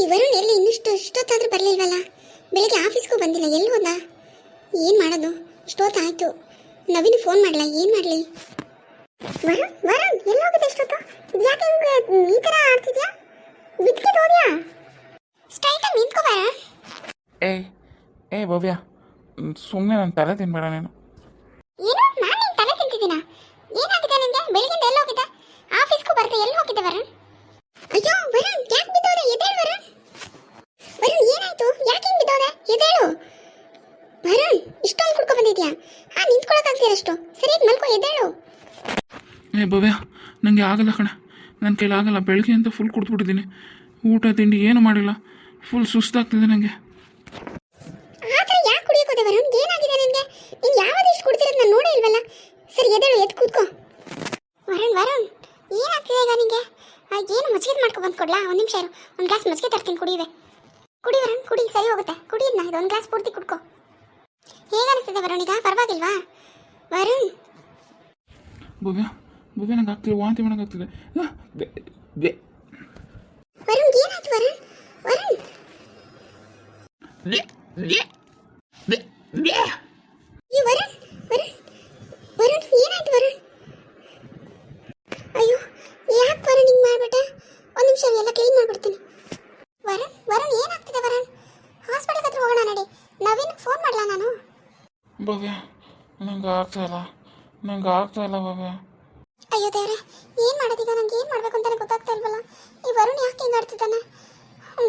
ಈ ವರುಣ್ ಎಲ್ಲಿ ಇನ್ನಿಷ್ಟು ಇಷ್ಟೊತ್ತಾದ್ರೂ ಬರಲಿಲ್ವಲ್ಲ? ಬೆಳಿಗ್ಗೆ ಆಫೀಸ್ಗೂ ಬಂದಿಲ್ಲ, ಎಲ್ಲಿ ಹೋದ? ಏನು ಮಾಡೋದು? ಇಷ್ಟೊತ್ತಾಯ್ತು ನವೀನ್ ಫೋನ್ ಮಾಡಲ್ಲ ಏನು ಮಾಡಲಿ? ವರುಣ್ ವರುಣ್, ಎಲ್ಲಿ ಹೋಗಿದೆ ಇಷ್ಟೊತ್ತು? ಯಾಕೆ ಹಿಂಗೆ, ಈ ಥರ ಆಡ್ತಿದ್ಯಾ? ಬಿಟ್ಕಿಟ್ ಹೋದ್ಯಾ? ಸ್ಟ್ರೈಟಾಗಿ ನಿಂತ್ಕೋ ಬರ ಏ ಏ ಭವ್ಯ ಸುಮ್ಮನೆ ನನ್ನ ತಲೆ ತಿನ್ಬೇಡ ನೀನು ಏನು ನಾನು ನಿನ್ ತಲೆ ತಿಂತಿದ್ದೀನ ಏನಾಗಿದೆ ನಿಂಗೆ ಬೆಳಿಗ್ಗೆ ಎಲ್ಲಿ ಹೋಗಿದ್ದೆ ಆಫೀಸ್ಗೂ ಬರ್ದೆ ಎಲ್ಲಿ ಹೋಗಿದ್ದೆ ವರುಣ್ ಅಯ್ಯೋ ವರುಣ್ ಯಾಕೆ ಬಿದ್ದೋದೆ ಎದೇಳು ವರುಣ್ ವರುಣ್ ಏನಾಯ್ತು ಯಾಕೆ ಹಿಂಗ್ ಬಿದ್ದೋದೆ ಎದೇಳು ವರುಣ್ ಇಷ್ಟೊಂದು ಕುಡ್ಕೊ ಬಂದಿದ್ಯಾ? ಹಾ ನಿಂತ್ಕೊಳಕ್ಕಾಗ್ತೀರ ಅಷ್ಟು. ಸರಿಯಾಗಿ ಮಲ್ಕೋ ಎದ್ದೇಳು. ಏ ಭವ್ಯ ನನಗೆ ಆಗಲ್ಲ ಕಣ. ನನ್ನ ಕೈಲಿ ಆಗಲ್ಲ. ಬೆಳಗ್ಗೆ ಅಂತ ಫುಲ್ ಕುಡ್ದ್ಬಿಟ್ಟಿದ್ದೀನಿ. ಊಟ ತಿಂಡಿ ಏನು ಮಾಡಿಲ್ಲ. ಫುಲ್ ಸುಸ್ತಾಗ್ತಿದೆ ನನಗೆ ಆ ಥರ ಯಾಕೆ ಕುಡಿಯೋಕೋದೆ ವರುಣ್? ಏನಾಗಿದೆ ನಿನಗೆ? ನೀನು ಯಾವಾಗ ಇಷ್ಟು ಕುಡ್ತಿರೋದು ನಾನು ನೋಡೇ ಇಲ್ವಲ್ಲ? ಸರಿ ಎದ್ದೇಳು ಎದ್ದು ಕೂತ್ಕೋ. ವರುಣ್ ವರುಣ್ ಏನಾಗ್ತಿದೆ ಈಗ ನಿನಗೆ ಏನು ಮಜ್ಜಿಗೆ ಮಾಡ್ಕೊ ಬಂದು ಕೊಡ್ಲಾ? ಒಂದು ನಿಮಿಷ ಇರು. ಒಂದು ಗ್ಲಾಸ್ ಮಜ್ಜಿಗೆ ತರ್ತೀನಿ ಕುಡಿಯುವೆ ಕುಡಿ ವರುಣ್ ಕುಡಿ ಸರಿ ಹೋಗುತ್ತೆ. ಕುಡಿ ಇದನ್ನ ಇದು ಒಂದು ಗ್ಲಾಸ್ ಪೂರ್ತಿ ಕುಡ್ಕೋ. ಹೇಗೆ ಅನಿಸ್ತಿದೆ ವರುಣ್ ಈಗ ಪರವಾಗಿಲ್ವಾ? ವರುಣ್! ಭವ್ಯ ಭವ್ಯ ನಂಗೆ ಆಗ್ತಿದೆ ವಾಂತಿ ಮಾಡಂಗೆ ಆಗ್ತಿದೆ. ವರುಣ್ ಏನಾಯ್ತು ವರುಣ್? ವರುಣ್ ಬೆ ಬೆ ಬೆ ಬೆ ಈ ವರುಣ್ ವರುಣ್ ವರುಣ್ ಏನಾಯ್ತು ವರುಣ್ ಅಯ್ಯೋ ಯಾಕೆ ವರುಣ್ ಹಿಂಗೆ ಮಾಡ್ಬಿಟ್ಟೆ ಒಂದು ನಿಮಿಷ ಎಲ್ಲ ಕ್ಲೀನ್ ಮಾಡ್ಬಿಡ್ತೀನಿ ವರುಣ್ ವರುಣ್ ಏನಾಗ್ತಿದೆ ವರುಣ್ ಹಾಸ್ಪಿಟಲ್ ಹತ್ರ ಹೋಗೋಣ ನಡಿ ನವೀನ್ ಫೋನ್ ಮಾಡಲಾ ನಾನು ಭವ್ಯ ನಂಗೆ ಆಗ್ತಾ ಇಲ್ಲ. ನಂಗೆ ಆಗ್ತಾ ಇಲ್ಲ ಭವ್ಯ. ಅಯ್ಯೋ ದೇವ್ರೆ ಏನು ಮಾಡೋದೀಗ? ನಂಗೆ ಏನು ಮಾಡಬೇಕು ಅಂತಾನೆ ಗೊತ್ತಾಗ್ತಾ ಇಲ್ವಲ್ಲ? ಈ ವರುಣ್ ಯಾಕೆ ಹಿಂಗೆ ಆಡ್ತಿದ್ದಾನೆ?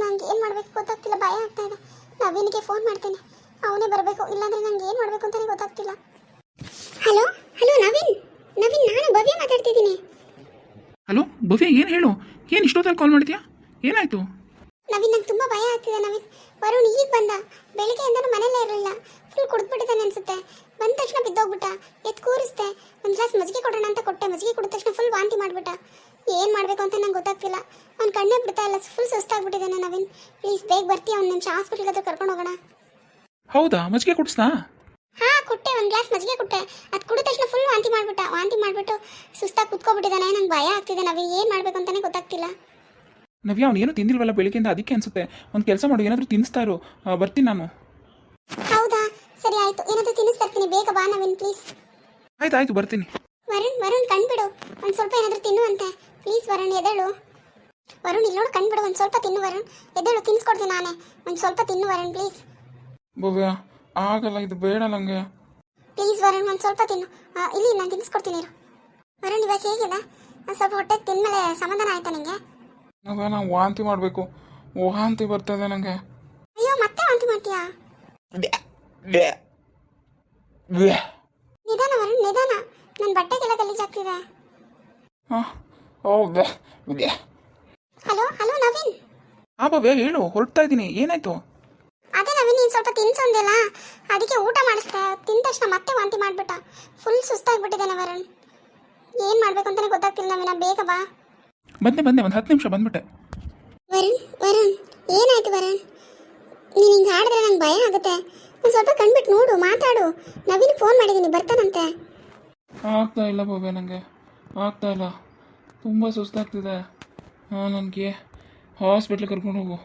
ನಂಗೆ ಏನು ಮಾಡಬೇಕು ಗೊತ್ತಾಗ್ತಿಲ್ಲ ಭಯ ಆಗ್ತಾ ಇದೆ. ನವೀನ್ಗೆ ಫೋನ್ ಮಾಡ್ತೇನೆ. ಅವನೇ ಬರಬೇಕು ಇಲ್ಲಾಂದ್ರೆ ನಂಗೆ ಏನು ಮಾಡಬೇಕು ಅಂತಾನೆ ಗೊತ್ತಾಗ್ತಿಲ್ಲ. Hello hello Naveen? ನವೀನ್ ನಾನು ಭವ್ಯ ಮಾತಾಡ್ತಿದ್ದೀನಿ. ಹಲೋ ಭವ್ಯ ಏನು ಹೇಳು? ಏನು ಇಷ್ಟೊತ್ತಲ್ಲಿ ಕಾಲ್ ಮಾಡ್ತೀಯಾ? ಏನಾಯಿತು? ನವೀನ್ ನಂಗೆ ತುಂಬ ಭಯ ಆಗ್ತಿದೆ ನವೀನ್. ವರುಣ್ ಈಗ ಬಂದ. ಬೆಳಿಗ್ಗೆಯಿಂದನೂ ಮನೇಲೇ ಇರಲಿಲ್ಲ. ಫುಲ್ ಕುಡ್ದ್ಬಿಟ್ಟಿದ್ದಾನೆ ಅನ್ಸುತ್ತೆ. ಬಂದ ತಕ್ಷಣ ಬಿದ್ದೋಗ್ಬಿಟ್ಟ. ಎತ್ ಕೂರಿಸ್ದೆ. ಒಂದು ಗ್ಲಾಸ್ ಮಜ್ಜಿಗೆ ಕೊಡೋಣ ಅಂತ ಕೊಟ್ಟೆ. ಮಜ್ಜಿಗೆ ಕುಡಿದ ತಕ್ಷಣ ಫುಲ್ ವಾಂತಿ ಮಾಡ್ಬಿಟ್ಟ. ಏನು ಮಾಡಬೇಕು ಅಂತ ನಂಗೆ ಗೊತ್ತಾಗ್ತಿಲ್ಲ. ಅವ್ನ ಕಣ್ಣೆ ಬಿಡ್ತಾ ಇಲ್ಲ. ಫುಲ್ ಸುಸ್ತಾಗ್ಬಿಟ್ಟಿದ್ದಾನೆ ನವೀನ್. ಪ್ಲೀಸ್ ಬೇಗ ಬರ್ತೀಯ? ಒಂದು ನಿಮಿಷ ಹಾಸ್ಪಿಟ್ಲಿಗೆ ಹತ್ರ ಕರ್ಕೊಂಡು ಹೋಗೋಣ. ಹೌದಾ? ಮಜ್ಜಿಗೆ ಕುಡಿಸ್ನಾ? ಹಾ ಕೊಟ್ಟೆ. ಒಂದು ಗ್ಲಾಸ್ ಮಜ್ಜಿಗೆ ಕೊಟ್ಟೆ. ಅದು ಕುಡಿದ ತಕ್ಷಣ ಫುಲ್ ವಾಂತಿ ಮಾಡ್ಬಿಟ್ಟ. ವಾಂತಿ ಮಾಡ್ಬಿಟ್ಟು ಸುಸ್ತಾಗಿ ಕುತ್ಕೊಬಿಟ್ಟಿದ್ದಾನೆ. ನಂಗೆ ಭಯ ಆಗ್ತಿದೆ ನವೀನ್. ಏನು ಮಾಡಬೇಕು ಅಂತಾನೆ ಗೊತ್ತಾಗ್ತಿಲ್ಲ. ನವ್ಯ ಅವ್ನು ಏನೂ ತಿಂದಿಲ್ವಲ್ಲ ಬೆಳಿಗ್ಗೆಯಿಂದ ಅದಕ್ಕೆ ಅನ್ಸುತ್ತೆ. ಒಂದು ಕೆಲಸ ಮಾಡು ಏನಾದರೂ ತಿನ್ನಿಸ್ತಾ ಇರು ಬರ್ತೀನಿ ನಾನು. ಹೌದಾ? ಸರಿ ಆಯ್ತು. ಏನಾದರೂ ತಿನ್ನಿಸ್ತಾರ್ತೀನಿ ಬೇಗ ಬಾ ನವೀನ್ ಪ್ಲೀಸ್ ಆಯ್ತು ಆಯ್ತು ಬರ್ತೀನಿ. ವರುಣ್ ವರುಣ್ ಕಣ್ಬಿಡು. ಒಂದು ಸ್ವಲ್ಪ ಏನಾದರೂ ತಿನ್ನುವಂತೆ ಪ್ಲೀಸ್ ವರುಣ್ ಎದಳು ವರುಣ್ ಇಲ್ಲಿ ನೋಡು ಕಣ್ಬಿಡು. ಒಂದು ಸ್ವಲ್ಪ ತಿನ್ನು ವರುಣ್. ಎದಳು ತಿನ್ಸ್ಕೊಡ್ತೀನಿ ನಾನೇ. ಒಂದು ಸ್ವಲ್ಪ ತಿನ್ನು ವರುಣ್ ಪ್ಲೀಸ್ ಭವ್ಯ ಆಗಲ್ಲ ಇದು ಬೇಡ ನನಗೆ ಪ್ಲೀಸ್ ವರುಣ್ ಒಂದು ಸ್ವಲ್ಪ ತಿನ್ನು. ಆ, ಇಲ್ಲಿ ನಾನು ತಿನ್ಸ್ಕೊಡ್ತೀನಿ ಇರು. ವರುಣ್ ಇವಾಗ ಹೇಗಿದೆ? ಒಂದು ಸ್ವಲ್ಪ ಹೊಟ್ಟೆ ತಿನ್ಮೇಲೆ ಸಮಾಧಾನ ಆಯ್ತಾ ನಿಂಗೆ? ನವ್ಯ ನಾನು ವಾಂತಿ ಮಾಡಬೇಕು. ವಾಂತಿ ಬರ್ತದೆ ನನಗೆ ಅಯ್ಯೋ ಮತ್ತೆ ವಾಂತಿ ಮಾಡ್ತೀಯಾ? ನಿಧಾನ ವರುಣ್ ನಿಧಾನ. ನನ್ನ ಬಟ್ಟೆಗೆಲ್ಲ ಗಲೀಜಾಗ್ತಿದೆ ಹಲೋ ಹಲೋ ನವೀನ್. ಆ ಬಾಬೆ ಹೇಳು ಹೊರಡ್ತಾ ಇದ್ದೀನಿ ಏನಾಯ್ತು? ಅದೇ ನವೀನ್ ನೀನು ಸ್ವಲ್ಪ ತಿನ್ಸೊಂದಿಲ್ಲ ಅದಕ್ಕೆ ಊಟ ಮಾಡಿಸ್ದೆ. ತಿಂದ ತಕ್ಷಣ ಮತ್ತೆ ವಾಂತಿ ಮಾಡಿಬಿಟ್ಟ. ಫುಲ್ ಸುಸ್ತಾಗ್ಬಿಟ್ಟಿದ್ದಾನೆ ವರುಣ್ ಏನು ಮಾಡಬೇಕು ಅಂತಾನೆ ಗೊತ್ತಾಗ್ತಿಲ್ಲ ನವೀನ. ಬೇಗ ಬಾ. ಬಂದೆ ಬಂದೆ ಒಂದು ಹತ್ತು ನಿಮಿಷ ಬಂದ್ಬಿಟ್ಟೆ. ವರುಣ್ ವರುಣ್ ಏನಾಯ್ತು ವರುಣ್? ನೀನು ಹಿಂಗೆ ಹಾಡಿದ್ರೆ ನಂಗೆ ಭಯ ಆಗುತ್ತೆ. ಒಂದು ಸ್ವಲ್ಪ ಕಣ್ಬಿಟ್ಟು ನೋಡು ಮಾತಾಡು. ನವೀನ್ ಫೋನ್ ಮಾಡಿದ್ದೀನಿ ಬರ್ತಾನಂತೆ. ಆಗ್ತಾ ಇಲ್ಲ ಭವ್ಯ ನನಗೆ ಆಗ್ತಾ ಇಲ್ಲ. ತುಂಬ ಸುಸ್ತಾಗ್ತಿದೆ. ಹಾಂ ನನಗೆ. ಹಾಸ್ಪಿಟ್ಲ್ ಕರ್ಕೊಂಡು ಹೋಗು.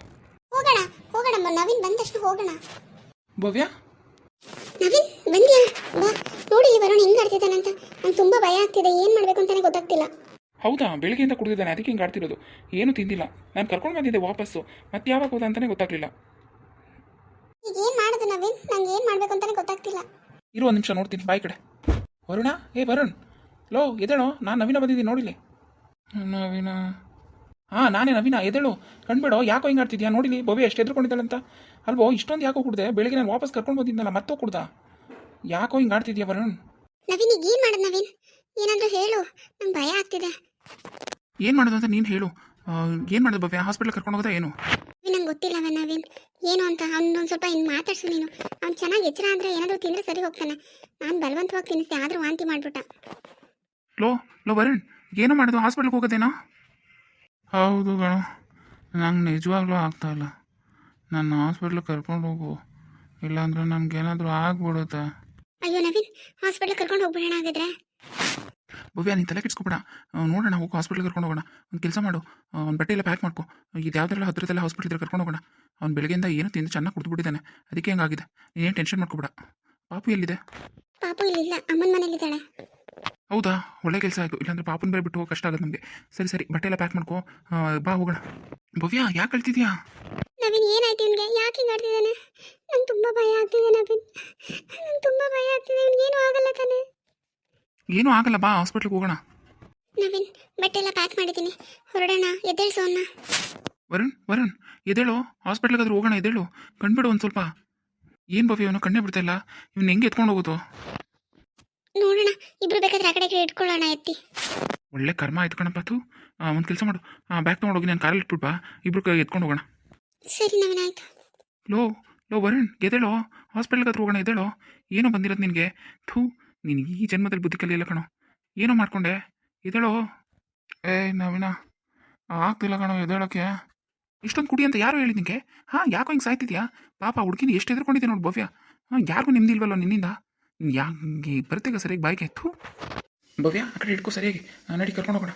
ಹೋಗೋಣ ಹೋಗೋಣ ಮ- ನವೀನ್ ಬಂದ ತಕ್ಷಣ ಹೋಗೋಣ. ಭವ್ಯ? ನವೀನ್ ಬಂದ್ಯಾ? ಬಾ. ನೋಡಿ ಇಲ್ಲಿ ವರುಣ್ ಹೆಂಗೆ ಆಡ್ತಿದ್ದಾನಂತ ನಂಗೆ ತುಂಬ ಭಯ ಆಗ್ತಿದೆ. ಏನು ಮಾಡಬೇಕು ಅಂತಾನೆ ಗೊತ್ತಾಗ್ತಿಲ್ಲ. ಹೌದಾ? ಬೆಳಿಗ್ಗೆಯಿಂದ ಕುಡಿದಿದ್ದಾನೆ. ಅದಕ್ಕೆ ಹಿಂಗೆ ಆಡ್ತಿರೋದು. ಏನು ತಿಂದಿಲ್ಲ. ನಾನು ಕರ್ಕೊಂಡು ಬಂದಿದ್ದೆ ವಾಪಸ್ಸು. ಮತ್ತೆ ಯಾವಾಗ ಹೋದ ಅಂತಲೇ ಗೊತ್ತಾಗಲಿಲ್ಲ. ಈಗ ಏನು ಮಾಡೋದು ನವೀನ್? ನಂಗೆ ಏನು ಮಾಡಬೇಕು ಅಂತಾನೆ ಗೊತ್ತಾಗ್ತಿಲ್ಲ. ಇರು ಒಂದು ನಿಮಿಷ ನೋಡ್ತೀನಿ. ಬಾಯ್ ಕಡೆ. ವರುಣ? ಏ ವರುಣ್. ಲೋ ಎದೇಳೋ ನಾನು ನವೀನ ಬಂದಿದ್ದೀನಿ ನೋಡಿಲಿ ನವೀನ. ಹಾಂ ನಾನೇ ನವೀನ. ಎದೇಳು ಕಣ್ಬೇಡೋ. ಯಾಕೋ ಹಿಂಗೆ ಆಡ್ತಿದ್ಯಾ? ನೋಡಿಲಿ ಭವ್ಯ ಎಷ್ಟು ಎದ್ರುಕೊಂಡಿದ್ದಾಳಂತ ಅಲ್ವೋ ಇಷ್ಟೊಂದು ಯಾಕೋ ಕುಡ್ದೆ? ಬೆಳಿಗ್ಗೆ ನಾನು ವಾಪಸ್ ಕರ್ಕೊಂಡು ಬಂದಿದ್ದನಲ್ಲ ಮತ್ತೋ ಕುಡ್ದ ಯಾಕೋ ಹಿಂಗೆ ಆಡ್ತಿದ್ಯಾ ವರುಣ್? ನವೀನ್ ಈಗ ಏನು ಮಾಡೋದು ನವೀನ್? ಏನಾದರೂ ಹೇಳು. ನಂಗೆ ಭಯ ಆಗ್ತಿದೆ. ಏನು ಮಾಡೋದು ಅಂತ ನೀನು ಹೇಳು. ಏನು ಮಾಡೋದು ಭವ್ಯ? ಹಾಸ್ಪಿಟ್ಲ್ ಕರ್ಕೊಂಡು ಹೋಗೋದಾ ಏನು? ನಂಗೆ ಗೊತ್ತಿಲ್ಲವ ನವೀನ್? ಏನು ಅಂತ? ಅವ್ನೊಂದು ಸ್ವಲ್ಪ ಹಿಂಗೆ ಮಾತಾಡ್ಸು ನೀನು. ಅವ್ನು ಚೆನ್ನಾಗಿ ಎಚ್ಚರ ಅಂದರೆ ಏನಾದರೂ ತಿಂದರೆ ಸರಿ ಹೋಗ್ತಾನೆ. ನಾನು ಬಲವಂತವಾಗಿ ತಿನ್ನಿಸ್ದೆ ಆದರೂ ವಾಂತಿ ಮಾಡಿಬಿಟ್ಟ. ಲೋ ಲೋ ವರುಣ್ ಏನೋ ಮಾಡೋದು? ಹಾಸ್ಪಿಟ್ಲ್ಗೆ ಹೋಗೋದೇನೋ? ಹೌದು ಗಣ. ನಂಗೆ ನಿಜವಾಗ್ಲೂ ಆಗ್ತಾ ಇಲ್ಲ. ನನ್ನ ಹಾಸ್ಪಿಟ್ಲಿಗೆ ಕರ್ಕೊಂಡು ಹೋಗು. ಇಲ್ಲಾಂದ್ರೆ ನನಗೇನಾದರೂ ಆಗ್ಬಿಡುತ್ತೆ. ಅಯ್ಯೋ ನವೀನ್ ಹಾಸ್ಪಿಟ್ಲ್ ಕರ್ಕೊಂಡು ಹೋಗ್ಬಿಡೋಣ ಹಾಗಾದ್ರೆ. ಭವ್ಯ ನೀನು ತಲೆ ಕೆಡಿಸ್ಕೊಬೇಡ. ನೋಡೋಣ ಹೋಗಿ ಹಾಸ್ಪಿಟ್ಲಿಗೆ ಕರ್ಕೊಂಡು ಹೋಗೋಣ. ಒಂದು ಕೆಲಸ ಮಾಡು. ಒಂದು ಬಟ್ಟೆ ಎಲ್ಲ ಪ್ಯಾಕ್ ಮಾಡ್ಕೊ. ಇದು ಯಾವ್ದೆಲ್ಲ ಹತ್ತಿರದೆಲ್ಲ ಹಾಸ್ಪಿಟ್ಲಿಗೆ ಕರ್ಕೊಂಡು ಹೋಗೋಣ. ಅವ್ನು ಬೆಳಗ್ಗೆಯಿಂದ ಏನು ತಿಂದು ಚೆನ್ನಾಗಿ ಕುಡಿದ್ಬಿಟ್ಟಿದ್ದಾನೆ ಅದಕ್ಕೆ ಹಂಗಾಗಿದೆ. ನೀನೇನು ಟೆನ್ಷನ್ ಮಾಡ್ಕೊಬೇಡ. ಪಾಪು ಎಲ್ಲಿದೆ? ಪಾಪು ಇಲ್ಲಿಲ್ಲ. ಅಮ್ಮನ ಮನೇಲಿದ್ದಾಳೆ ಹೌದಾ? ಒಳ್ಳೆ ಕೆಲಸ ಆಯಿತು. ಇಲ್ಲಾಂದ್ರೆ ಪಾಪನ ಬೇರೆ ಬಿಟ್ಟು ಹೋಗೋ ಕಷ್ಟ ಆಗುತ್ತೆ ನಮಗೆ. ಸರಿ ಸರಿ. ಬಟ್ಟೆ ಎಲ್ಲ ಪ್ಯಾಕ್ ಮಾಡ್ಕೊ. ಬಾ ಹೋಗೋಣ. ಭವ್ಯ ಯಾಕೆ ಕಳ್ತಿದ್ಯಾ ನವೀನ್ ಏನಾಯ್ತು ಇವನಿಗೆ? ಯಾಕೆ ಹಿಂಗೆ ಆಡ್ತಿದ್ದಾನೆ ನಂಗೆ ತುಂಬ ಭಯ ಆಗ್ತಿದೆ ನವೀನ್. ನಂಗೆ ತುಂಬ ಭಯ ಆಗ್ತಿದೆ ಇವನಿಗೇನು ಆಗಲ್ಲ ತಾನೆ ಏನೂ ಆಗಲ್ಲ ಬಾ ಹಾಸ್ಪಿಟ್ಲಿಗೆ ಹೋಗೋಣ. ನವೀನ್ ಬಟ್ಟೆ ಎಲ್ಲ ಪ್ಯಾಕ್ ಮಾಡಿದ್ದೀನಿ. ಹೊರಡೋಣ ಎದ್ದೇಳ್ಸು ಅವನ್ನ ವರುಣ್ ವರುಣ್ ಎದೇಳು ಹಾಸ್ಪಿಟ್ಲಿಗಾದ್ರೂ ಹೋಗೋಣ ಎದೇಳು ಕಣ್ಬಿಡು ಒಂದು ಸ್ವಲ್ಪ. ಏನು ಬಾವಿ ಅವನು ಕಣ್ಣೇ ಬಿಡ್ತಾ ಇಲ್ಲ. ಇವ್ನು ಹೆಂಗೆ ಎತ್ಕೊಂಡು ಹೋಗೋದು? ನೋಡೋಣ ಇಬ್ರು ಬೇಕಾದ್ರೆ ಆ ಕಡೆ ಈ ಕಡೆ ಇಟ್ಕೊಳ್ಳೋಣ ಎತ್ತಿ. ಒಳ್ಳೆ ಕರ್ಮ ಆಯ್ತು ಕಣಪ್ಪ ಅದು ಒಂದು ಕೆಲಸ ಮಾಡು. ಬ್ಯಾಗ್ ತೊಗೊಂಡೋಗಿ ನಾನು ಕಾರಲ್ಲಿ ಇಟ್ಬಿಡ್ಬಾ ಬಾ. ಇಬ್ರು ಎತ್ಕೊಂಡು ಹೋಗೋಣ. ಸರಿ ನವೀನ್ ಆಯ್ತು. ಲೋ ಲೋ ವರುಣ್ ಎದ್ದೇಳು. ಹಾಸ್ಪಿಟ್ಲ್ಗೆ ಹತ್ರ ಹೋಗೋಣ ಎದ್ದೇಳು. ಏನೋ ಬಂದಿರೋದು ನಿನಗೆ? ಥೂ. ನೀನು ಈ ಜನ್ಮದಲ್ಲಿ ಬುದ್ಧಿ ಕಲಿಯಲ್ಲ ಕಣೋ. ಏನೋ ಮಾಡ್ಕೊಂಡೆ. ಎದೇಳೋ ಏ, ನವೀನ. ಆಗ್ತಿಲ್ಲ ಕಣೋ ಎದೇಳೋಕ್ಕೆ ಇಷ್ಟೊಂದು ಕುಡಿ ಅಂತ ಯಾರು ಹೇಳಿದ್ ನಿಂಗೆ? ಹಾಂ, ಯಾಕೋ ಹಿಂಗೆ ಸಾಯ್ತಿದ್ಯಾ? ಪಾಪ ಹುಡುಗಿನ ಎಷ್ಟು ಎದ್ಕೊಂಡಿದ್ದೆ ನೋಡಿ ಭವ್ಯ. ಹಾಂ, ಯಾರಿಗೂ ನಿಮ್ದು ಇಲ್ವಲ್ಲ ನಿನ್ನಿಂದ? ಯಾಕೆ ಬರ್ತೇಗ ಸರಿಯಾಗಿ ಬಾಯ್ಗೆ? ಥೂ. ಭವ್ಯ, ಆ ಕಡೆ ಇಟ್ಕೋ ಸರಿಯಾಗಿ. ನಾನು ನಡಿ ಕರ್ಕೊಂಡು ಹೋಗೋಣ.